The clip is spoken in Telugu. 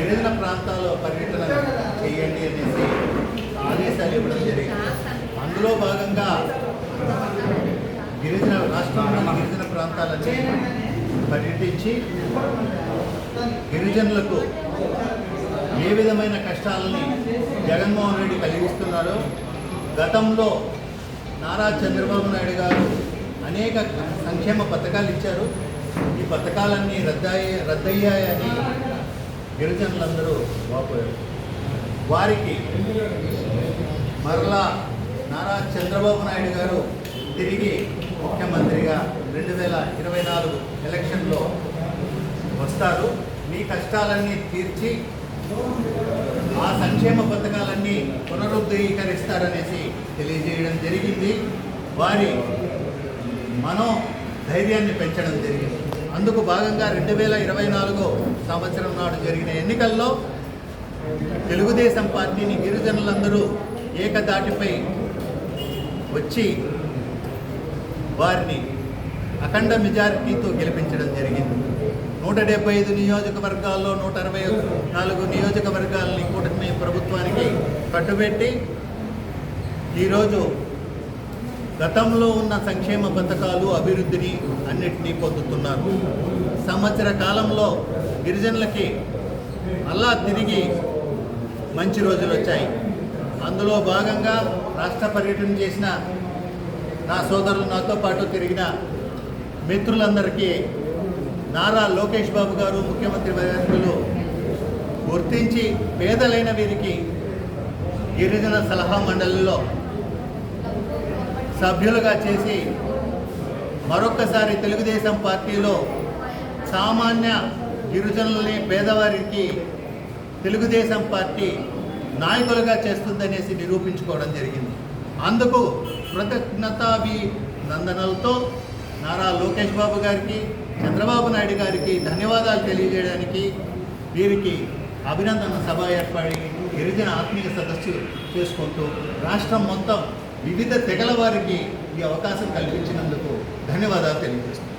గిరిజన ప్రాంతాల్లో పర్యటన చేయండి అనేసి ఆదేశాలు ఇవ్వడం జరిగింది. అందులో భాగంగా గిరిజన రాష్ట్రంలోని గిరిజన ప్రాంతాలన్నీ పర్యటించి గిరిజనులకు ఏ విధమైన కష్టాలని జగన్మోహన్ రెడ్డి కలిగిస్తున్నారో గతంలో నారా చంద్రబాబు నాయుడు గారు అనేక సంక్షేమ పథకాలు ఇచ్చారు. ఈ పథకాలన్నీ రద్దయ్యా రద్దయ్యాయని గిరిజనులందరూ వాపోయారు. వారికి మరలా నారా చంద్రబాబు నాయుడు గారు తిరిగి ముఖ్యమంత్రిగా రెండు వేల ఇరవై నాలుగు ఎలక్షన్లో వస్తారు. మీ కష్టాలన్నీ తీర్చి ఆ సంక్షేమ పథకాలన్నీ పునరుద్ధీకరిస్తారనేసి తెలియజేయడం జరిగింది. వారి మనో ధైర్యాన్ని పెంచడం జరిగింది. అందుకు భాగంగా రెండు వేల ఇరవై నాలుగో సంవత్సరం నాడు జరిగిన ఎన్నికల్లో తెలుగుదేశం పార్టీని గిరిజనులందరూ ఏకదాటిపై వచ్చి వారిని అఖండ మెజారిటీతో గెలిపించడం జరిగింది. నూట డెబ్బై ఐదు నియోజకవర్గాల్లో నూట అరవై నాలుగు నియోజకవర్గాలని కూటమి ప్రభుత్వానికి కట్టుబెట్టి ఈరోజు గతంలో ఉన్న సంక్షేమ పథకాలు అభివృద్ధిని అన్నిటినీ పొందుతున్నారు. సంవత్సర కాలంలో గిరిజనులకి అలా తిరిగి మంచి రోజులు వచ్చాయి. అందులో భాగంగా రాష్ట్ర పర్యటన చేసిన నా సోదరులు నాతో పాటు తిరిగిన మిత్రులందరికీ నారా లోకేష్ బాబు గారు ముఖ్యమంత్రి వర్యులు గుర్తించి పేదలైన వీరికి గిరిజన సలహా మండలిలో సభ్యులుగా చేసి మరొకసారి తెలుగుదేశం పార్టీలో సామాన్య గిరిజనుల్ని పేదవారికి తెలుగుదేశం పార్టీ నాయకులుగా చేస్తుందనేసి నిరూపించుకోవడం జరిగింది. అందుకు కృతజ్ఞతాభి నందనలతో నారా లోకేష్ బాబు గారికి చంద్రబాబు నాయుడు గారికి ధన్యవాదాలు తెలియజేయడానికి వీరికి అభినందన సభ ఏర్పడి గిరిజన ఆత్మీయ సదస్సు చేసుకుంటూ రాష్ట్రం మొత్తం వివిధ తెగల వారికి ఈ అవకాశం కల్పించినందుకు ధన్యవాదాలు తెలియజేస్తున్నాను.